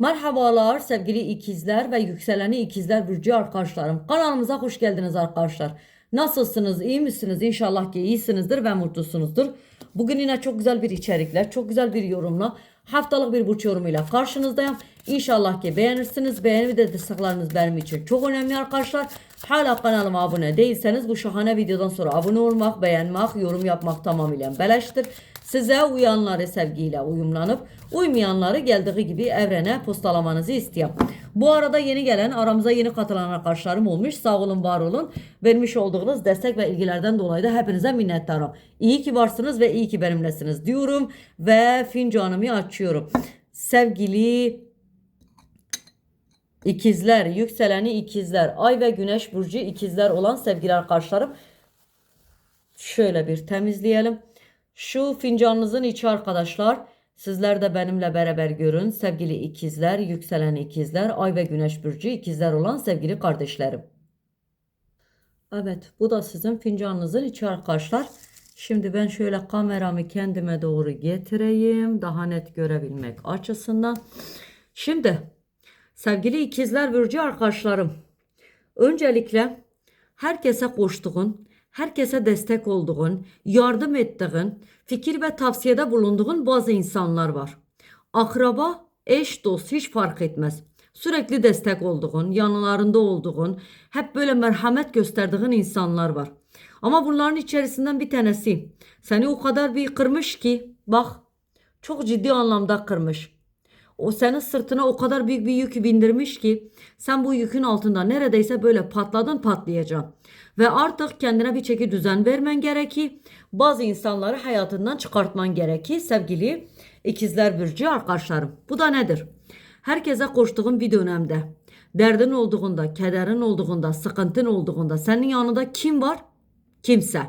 Merhabalar sevgili ikizler ve yükseleni ikizler burcu arkadaşlarım. Kanalımıza hoş geldiniz arkadaşlar. Nasılsınız? iyi misiniz? İnşallah ki iyisinizdir ve mutlusunuzdur. Bugün yine çok güzel bir içerikler, çok güzel bir yorumla, haftalık bir burç yorumuyla karşınızdayım. İnşallah ki beğenirsiniz. Beğeni de destekleriniz benim için çok önemli arkadaşlar. Hala kanalıma abone değilseniz bu şahane videodan sonra abone olmak, beğenmek, yorum yapmak tamamıyla beleştir. Size uyanları sevgiyle uyumlanıp uymayanları geldiği gibi evrene postalamanızı istiyorum. Bu arada yeni gelen aramıza yeni katılan arkadaşlarım olmuş. Sağ olun var olun. Vermiş olduğunuz destek ve ilgilerden dolayı da hepinize minnettarım. İyi ki varsınız ve iyi ki benimlesiniz diyorum. Ve fincanımı açıyorum. Sevgili ikizler, yükseleni ikizler, ay ve güneş burcu ikizler olan sevgili arkadaşlarım. Şöyle bir temizleyelim. Şu fincanınızın içi arkadaşlar. Sizler de benimle beraber görün. Sevgili ikizler, yükselen ikizler, ay ve güneş burcu ikizler olan sevgili kardeşlerim. Evet bu da sizin fincanınızın içi arkadaşlar. Şimdi ben şöyle kameramı kendime doğru getireyim. Daha net görebilmek açısından. Şimdi sevgili ikizler burcu arkadaşlarım. Öncelikle herkese koştuğun, herkese destek olduğun, yardım ettiğin, fikir ve tavsiyede bulunduğun bazı insanlar var. Akraba, eş, dost hiç fark etmez. Sürekli destek olduğun, yanlarında olduğun, hep böyle merhamet gösterdiğin insanlar var. Ama bunların içerisinden bir tanesi seni o kadar bir kırmış ki bak çok ciddi anlamda kırmış. O senin sırtına o kadar büyük bir yükü bindirmiş ki sen bu yükün altında neredeyse böyle patladın patlayacaksın. Ve artık kendine bir çeki düzen vermen gerekir. Bazı insanları hayatından çıkartman gerekir sevgili ikizler burcu arkadaşlarım. Bu da nedir? Herkese koştuğun bir dönemde, derdin olduğunda, kederin olduğunda, sıkıntın olduğunda senin yanında kim var? Kimse.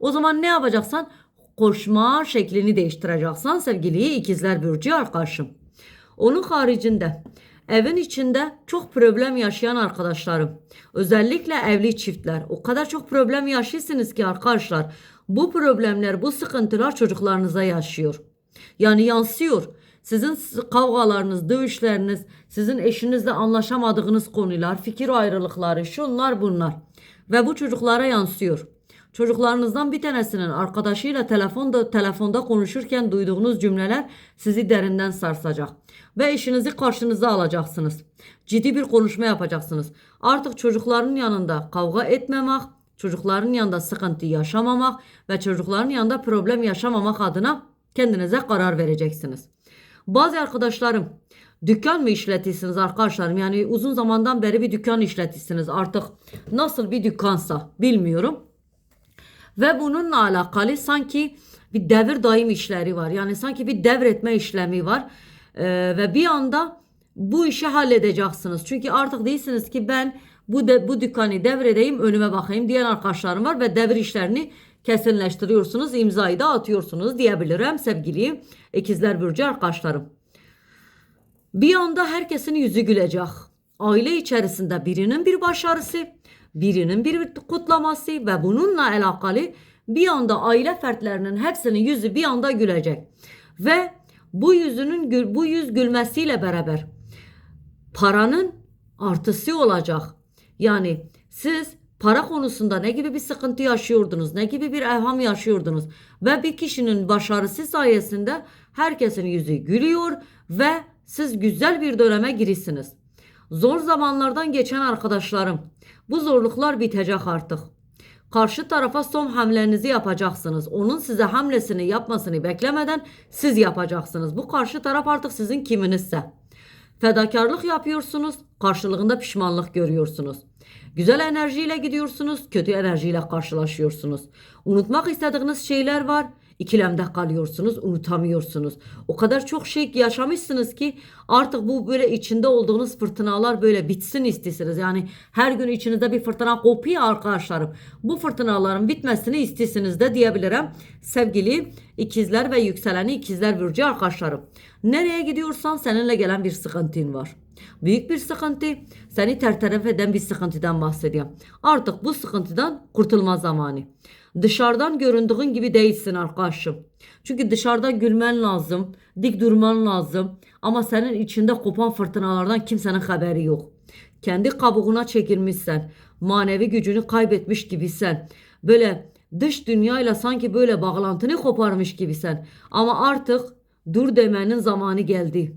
O zaman ne yapacaksan koşma şeklini değiştireceksin sevgili ikizler burcu arkadaşım. Onun haricinde evin içinde çok problem yaşayan arkadaşlarım. Özellikle evli çiftler. O kadar çok problem yaşıyorsunuz ki arkadaşlar. Bu problemler, bu sıkıntılar çocuklarınıza yaşıyor. Yani yansıyor. Sizin kavgalarınız, dövüşleriniz, sizin eşinizle anlaşamadığınız konular, fikir ayrılıkları, şunlar bunlar. Ve bu çocuklara yansıyor. Çocuklarınızdan bir tanesinin arkadaşıyla telefonda telefonda konuşurken duyduğunuz cümleler sizi derinden sarsacak ve eşinizi karşınıza alacaksınız. Ciddi bir konuşma yapacaksınız. Artık çocukların yanında kavga etmemek, çocukların yanında sıkıntı yaşamamak ve çocukların yanında problem yaşamamak adına kendinize karar vereceksiniz. Bazı arkadaşlarım dükkan mı işletirsiniz arkadaşlarım? Yani uzun zamandan beri bir dükkan işletirsiniz. Artık nasıl bir dükkansa bilmiyorum. Ve bununla alakalı sanki bir devir daim işleri var. Yani sanki bir devretme işlemi var. Ee, ve bir anda bu işi halledeceksiniz. Çünkü artık değilsiniz ki ben bu de, bu dükkanı devredeyim önüme bakayım diyen arkadaşlarım var ve devir işlerini kesinleştiriyorsunuz. imzayı da atıyorsunuz diyebilirim sevgili ikizler burcu arkadaşlarım. Bir anda herkesin yüzü gülecek. Aile içerisinde birinin bir başarısı, birinin bir kutlaması ve bununla alakalı bir anda aile fertlerinin hepsinin yüzü bir anda gülecek. Ve bu yüzünün bu yüz gülmesiyle beraber paranın artısı olacak. Yani siz para konusunda ne gibi bir sıkıntı yaşıyordunuz, ne gibi bir evham yaşıyordunuz ve bir kişinin başarısı sayesinde herkesin yüzü gülüyor ve siz güzel bir döneme girisiniz. Zor zamanlardan geçen arkadaşlarım, bu zorluklar bitecek artık. Karşı tarafa son hamlenizi yapacaksınız. Onun size hamlesini yapmasını beklemeden siz yapacaksınız. Bu karşı taraf artık sizin kiminizse. Fedakarlık yapıyorsunuz, karşılığında pişmanlık görüyorsunuz. Güzel enerjiyle gidiyorsunuz, kötü enerjiyle karşılaşıyorsunuz. Unutmak istediğiniz şeyler var, ikilemde kalıyorsunuz, unutamıyorsunuz. O kadar çok şey yaşamışsınız ki artık bu böyle içinde olduğunuz fırtınalar böyle bitsin istiyorsunuz. Yani her gün içinizde bir fırtına kopuyor arkadaşlarım. Bu fırtınaların bitmesini istiyorsunuz da diyebilirim. Sevgili ikizler ve yükseleni ikizler burcu arkadaşlarım. Nereye gidiyorsan seninle gelen bir sıkıntın var. Büyük bir sıkıntı, seni terteref eden bir sıkıntıdan bahsediyorum. Artık bu sıkıntıdan kurtulma zamanı. Dışarıdan göründüğün gibi değilsin arkadaşım. Çünkü dışarıda gülmen lazım, dik durman lazım. Ama senin içinde kopan fırtınalardan kimsenin haberi yok. Kendi kabuğuna çekilmişsen, manevi gücünü kaybetmiş gibisin. Böyle dış dünyayla sanki böyle bağlantını koparmış gibisin. Ama artık dur demenin zamanı geldi.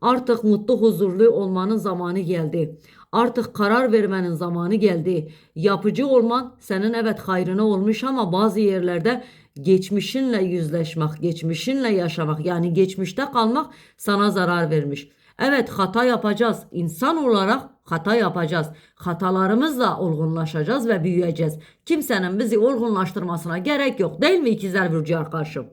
Artık mutlu huzurlu olmanın zamanı geldi. Artık karar vermenin zamanı geldi. Yapıcı olman senin evet hayrına olmuş ama bazı yerlerde geçmişinle yüzleşmek, geçmişinle yaşamak yani geçmişte kalmak sana zarar vermiş. Evet hata yapacağız. İnsan olarak hata yapacağız. Hatalarımızla olgunlaşacağız ve büyüyeceğiz. Kimsenin bizi olgunlaştırmasına gerek yok. Değil mi ikizler burcu arkadaşım?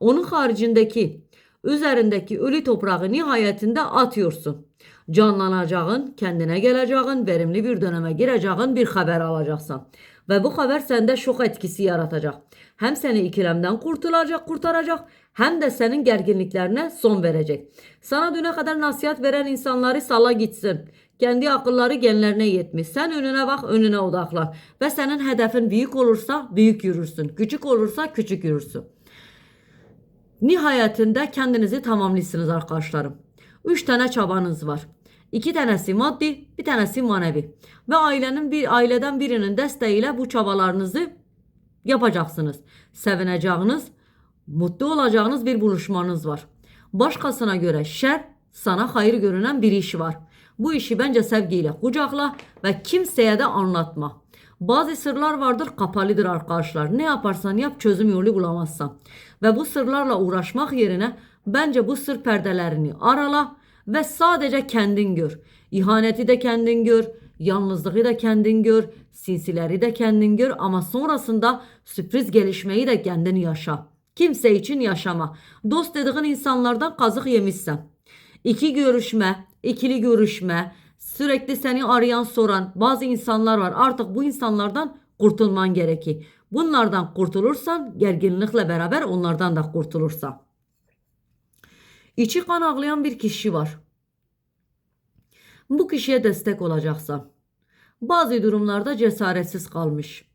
Onun haricindeki üzerindeki ölü toprağı nihayetinde atıyorsun. Canlanacağın, kendine geleceğin, verimli bir döneme gireceğin bir haber alacaksın. Ve bu haber sende şok etkisi yaratacak. Hem seni ikilemden kurtulacak, kurtaracak hem de senin gerginliklerine son verecek. Sana düne kadar nasihat veren insanları sala gitsin. Kendi akılları genlerine yetmiş. Sen önüne bak, önüne odaklan. Ve senin hedefin büyük olursa büyük yürürsün. Küçük olursa küçük yürürsün. Nihayetinde kendinizi tamamlıyorsunuz arkadaşlarım. Üç tane çabanız var. İki tanesi maddi, bir tanesi manevi. Ve ailenin bir aileden birinin desteğiyle bu çabalarınızı yapacaksınız. Sevineceğiniz, mutlu olacağınız bir buluşmanız var. Başkasına göre şer, sana hayır görünen bir iş var. Bu işi bence sevgiyle kucakla ve kimseye de anlatma. Bazı sırlar vardır kapalıdır arkadaşlar. Ne yaparsan yap çözüm yolu bulamazsan. Ve bu sırlarla uğraşmak yerine bence bu sır perdelerini arala ve sadece kendin gör. İhaneti de kendin gör, yalnızlığı da kendin gör, sinsileri de kendin gör ama sonrasında sürpriz gelişmeyi de kendin yaşa. Kimse için yaşama. Dost dediğin insanlardan kazık yemişsen. İki görüşme, ikili görüşme, sürekli seni arayan soran bazı insanlar var. Artık bu insanlardan kurtulman gerekir. Bunlardan kurtulursan gerginlikle beraber onlardan da kurtulursan. İçi kan ağlayan bir kişi var. Bu kişiye destek olacaksan. Bazı durumlarda cesaretsiz kalmış.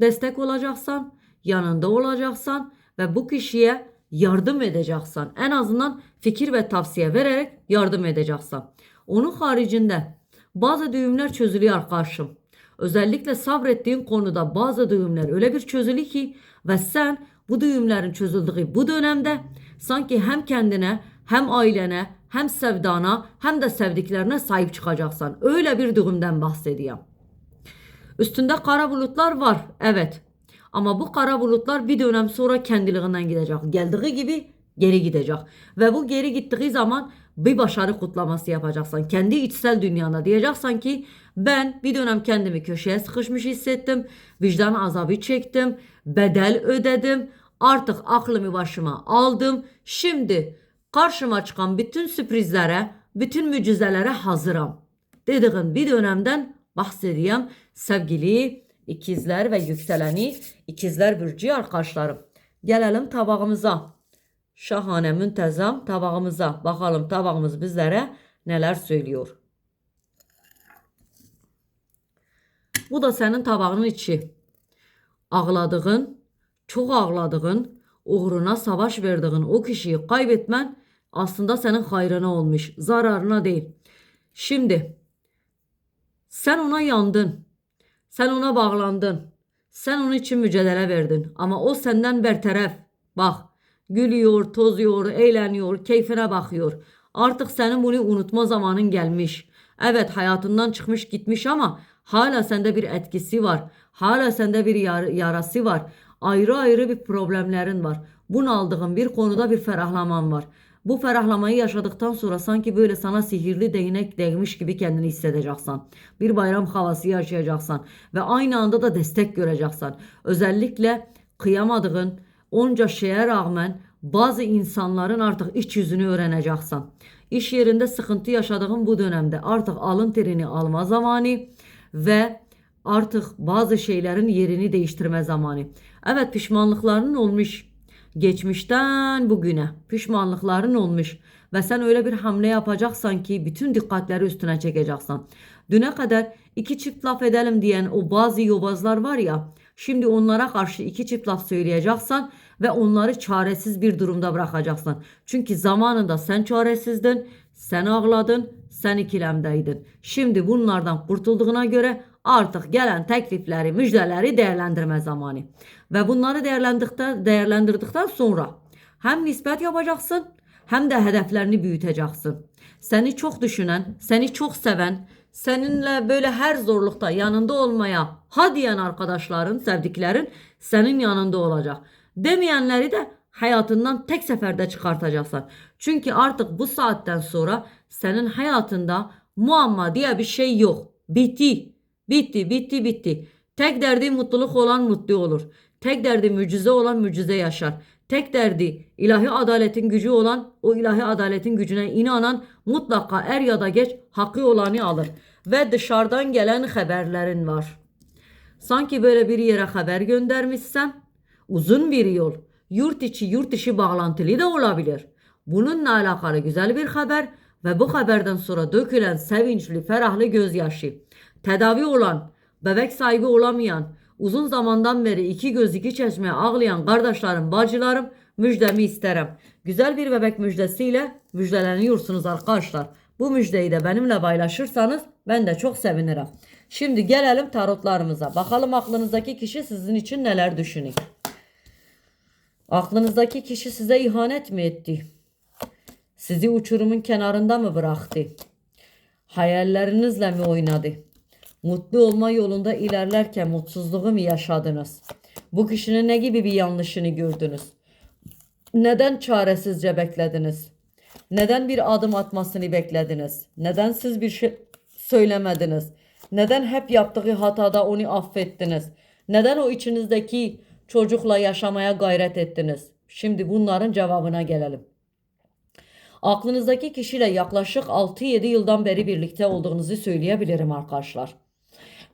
Destek olacaksan, yanında olacaksan ve bu kişiye yardım edeceksen. En azından fikir ve tavsiye vererek yardım edeceksen. Onun haricinde bazı düğümler çözülüyor arkadaşım. Özellikle sabrettiğin konuda bazı düğümler öyle bir çözülü ki ve sen bu düğümlerin çözüldüğü bu dönemde sanki hem kendine hem ailene hem sevdana hem de sevdiklerine sahip çıkacaksan. Öyle bir düğümden bahsediyorum. Üstünde kara bulutlar var. Evet. Ama bu kara bulutlar bir dönem sonra kendiliğinden gidecek. Geldiği gibi geri gidecek. Ve bu geri gittiği zaman bir başarı kutlaması yapacaksın. Kendi içsel dünyana diyeceksin ki ben bir dönem kendimi köşeye sıkışmış hissettim. Vicdan azabı çektim. Bedel ödedim. Artık aklımı başıma aldım. Şimdi karşıma çıkan bütün sürprizlere, bütün mucizelere hazırım. Dediğim bir dönemden bahsedeyim sevgili ikizler ve yükseleni ikizler burcu arkadaşlarım. Gelelim tabağımıza. Şahane müntezam tabağımıza. Bakalım tabağımız bizlere neler söylüyor. Bu da senin tabağının içi. Ağladığın, çok ağladığın, uğruna savaş verdiğin o kişiyi kaybetmen aslında senin hayrına olmuş, zararına değil. Şimdi sen ona yandın. Sen ona bağlandın. Sen onun için mücadele verdin. Ama o senden bertaraf. Bak gülüyor, tozuyor, eğleniyor, keyfine bakıyor. Artık senin bunu unutma zamanın gelmiş. Evet hayatından çıkmış gitmiş ama hala sende bir etkisi var. Hala sende bir yar yarası var. Ayrı ayrı bir problemlerin var. Bunaldığın bir konuda bir ferahlaman var. Bu ferahlamayı yaşadıktan sonra sanki böyle sana sihirli değnek değmiş gibi kendini hissedeceksin. Bir bayram havası yaşayacaksan ve aynı anda da destek göreceksin. Özellikle kıyamadığın onca şeye rağmen bazı insanların artık iç yüzünü öğreneceksin. İş yerinde sıkıntı yaşadığın bu dönemde artık alın terini alma zamanı ve artık bazı şeylerin yerini değiştirme zamanı. Evet pişmanlıkların olmuş. Geçmişten bugüne pişmanlıkların olmuş ve sen öyle bir hamle yapacaksan ki bütün dikkatleri üstüne çekeceksin. Düne kadar iki çift laf edelim diyen o bazı yobazlar var ya Şimdi onlara karşı iki çift laf söyleyeceksin ve onları çaresiz bir durumda bırakacaksın. Çünkü zamanında sen çaresizdin, sen ağladın, sen ikilemdeydin. Şimdi bunlardan kurtulduğuna göre artık gelen teklifleri, müjdeleri değerlendirme zamanı. Ve bunları değerlendirdikten sonra hem nispet yapacaksın hem de hedeflerini büyüteceksin. Seni çok düşünen, seni çok seven, seninle böyle her zorlukta yanında olmaya ha diyen arkadaşların, sevdiklerin senin yanında olacak. Demeyenleri de hayatından tek seferde çıkartacaksın. Çünkü artık bu saatten sonra senin hayatında muamma diye bir şey yok. Bitti. Bitti, bitti, bitti. Tek derdi mutluluk olan mutlu olur. Tek derdi mucize olan mucize yaşar. Tek derdi ilahi adaletin gücü olan o ilahi adaletin gücüne inanan mutlaka er ya da geç hakkı olanı alır. Ve dışarıdan gelen haberlerin var. Sanki böyle bir yere haber göndermişsen uzun bir yol. Yurt içi yurt dışı bağlantılı da olabilir. Bununla alakalı güzel bir haber ve bu haberden sonra dökülen sevinçli, ferahlı gözyaşı. Tedavi olan, bebek sahibi olamayan, uzun zamandan beri iki göz iki çeşme ağlayan kardeşlerim, bacılarım müjdemi isterim. Güzel bir bebek müjdesiyle müjdeleniyorsunuz arkadaşlar. Bu müjdeyi de benimle paylaşırsanız ben de çok sevinirim. Şimdi gelelim tarotlarımıza. Bakalım aklınızdaki kişi sizin için neler düşünüyor. Aklınızdaki kişi size ihanet mi etti? Sizi uçurumun kenarında mı bıraktı? Hayallerinizle mi oynadı? Mutlu olma yolunda ilerlerken mutsuzluğu mu yaşadınız? Bu kişinin ne gibi bir yanlışını gördünüz? Neden çaresizce beklediniz? Neden bir adım atmasını beklediniz? Neden siz bir şey söylemediniz? Neden hep yaptığı hatada onu affettiniz? Neden o içinizdeki çocukla yaşamaya gayret ettiniz? Şimdi bunların cevabına gelelim. Aklınızdaki kişiyle yaklaşık 6-7 yıldan beri birlikte olduğunuzu söyleyebilirim arkadaşlar.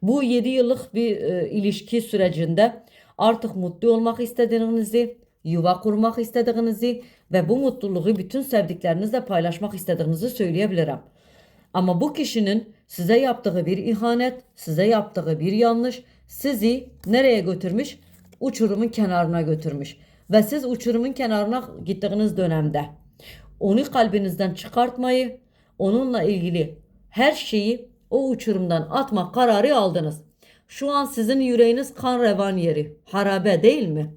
Bu 7 yıllık bir e, ilişki sürecinde artık mutlu olmak istediğinizi, yuva kurmak istediğinizi ve bu mutluluğu bütün sevdiklerinizle paylaşmak istediğinizi söyleyebilirim. Ama bu kişinin size yaptığı bir ihanet, size yaptığı bir yanlış sizi nereye götürmüş? Uçurumun kenarına götürmüş. Ve siz uçurumun kenarına gittiğiniz dönemde onu kalbinizden çıkartmayı, onunla ilgili her şeyi o uçurumdan atma kararı aldınız. Şu an sizin yüreğiniz kan revan yeri. Harabe değil mi?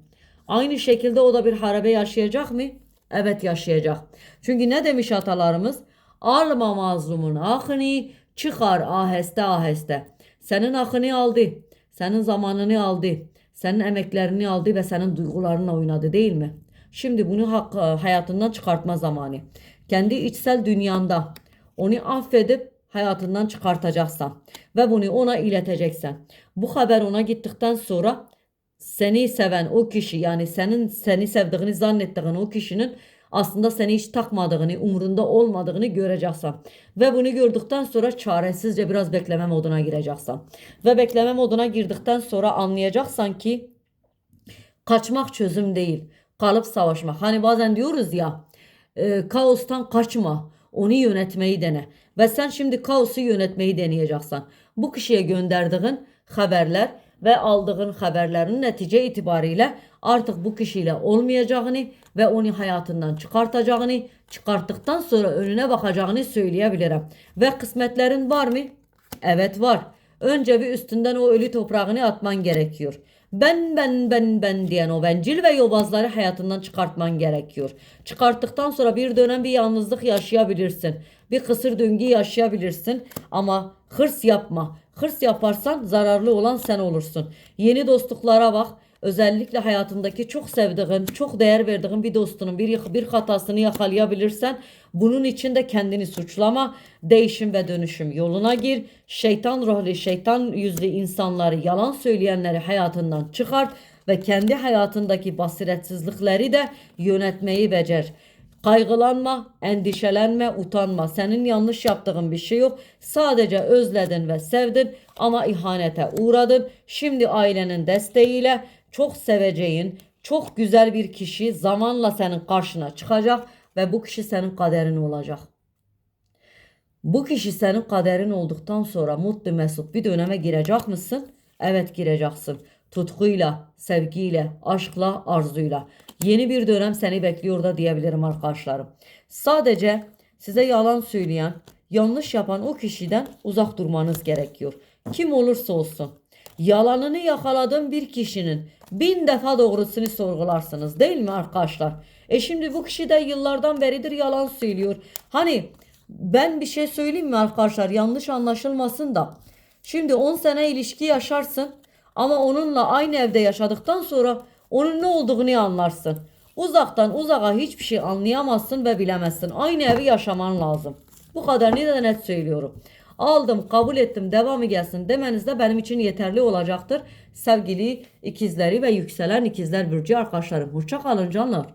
Aynı şekilde o da bir harabe yaşayacak mı? Evet yaşayacak. Çünkü ne demiş atalarımız? Alma mazlumun akını çıkar aheste aheste. Senin akını aldı. Senin zamanını aldı. Senin emeklerini aldı ve senin duygularınla oynadı değil mi? Şimdi bunu hak, hayatından çıkartma zamanı. Kendi içsel dünyanda onu affedip hayatından çıkartacaksan ve bunu ona ileteceksen. Bu haber ona gittikten sonra seni seven o kişi yani senin seni sevdiğini zannettiğin o kişinin aslında seni hiç takmadığını, umurunda olmadığını göreceksin. Ve bunu gördükten sonra çaresizce biraz bekleme moduna gireceksin. Ve bekleme moduna girdikten sonra anlayacaksan ki kaçmak çözüm değil. Kalıp savaşmak. Hani bazen diyoruz ya e, kaostan kaçma. Onu yönetmeyi dene. Ve sen şimdi kaosu yönetmeyi deneyeceksin. Bu kişiye gönderdiğin haberler ve aldığın haberlerin netice itibariyle artık bu kişiyle olmayacağını ve onu hayatından çıkartacağını, çıkarttıktan sonra önüne bakacağını söyleyebilirim. Ve kısmetlerin var mı? Evet var. Önce bir üstünden o ölü toprağını atman gerekiyor. Ben ben ben ben diyen o bencil ve yobazları hayatından çıkartman gerekiyor. Çıkarttıktan sonra bir dönem bir yalnızlık yaşayabilirsin. Bir kısır döngü yaşayabilirsin ama hırs yapma. Hırs yaparsan zararlı olan sen olursun. Yeni dostluklara bak. Özellikle hayatındaki çok sevdiğin, çok değer verdiğin bir dostunun bir, bir hatasını yakalayabilirsen bunun için de kendini suçlama. Değişim ve dönüşüm yoluna gir. Şeytan ruhlu, şeytan yüzlü insanları, yalan söyleyenleri hayatından çıkart ve kendi hayatındaki basiretsizlikleri de yönetmeyi becer. Kaygılanma, endişelenme, utanma. Senin yanlış yaptığın bir şey yok. Sadece özledin ve sevdin ama ihanete uğradın. Şimdi ailenin desteğiyle çok seveceğin, çok güzel bir kişi zamanla senin karşına çıkacak ve bu kişi senin kaderin olacak. Bu kişi senin kaderin olduktan sonra mutlu mesut bir döneme girecek misin? Evet gireceksin. tutkuyla, sevgiyle, aşkla, arzuyla. Yeni bir dönem seni bekliyor da diyebilirim arkadaşlarım. Sadece size yalan söyleyen, yanlış yapan o kişiden uzak durmanız gerekiyor. Kim olursa olsun. Yalanını yakaladığın bir kişinin bin defa doğrusunu sorgularsınız değil mi arkadaşlar? E şimdi bu kişi de yıllardan beridir yalan söylüyor. Hani ben bir şey söyleyeyim mi arkadaşlar yanlış anlaşılmasın da. Şimdi 10 sene ilişki yaşarsın ama onunla aynı evde yaşadıktan sonra onun ne olduğunu anlarsın. Uzaktan uzağa hiçbir şey anlayamazsın ve bilemezsin. Aynı evi yaşaman lazım. Bu kadar ne net söylüyorum. Aldım, kabul ettim, devamı gelsin demeniz de benim için yeterli olacaktır. Sevgili ikizleri ve yükselen ikizler burcu arkadaşlarım. Hoşça kalın canlar.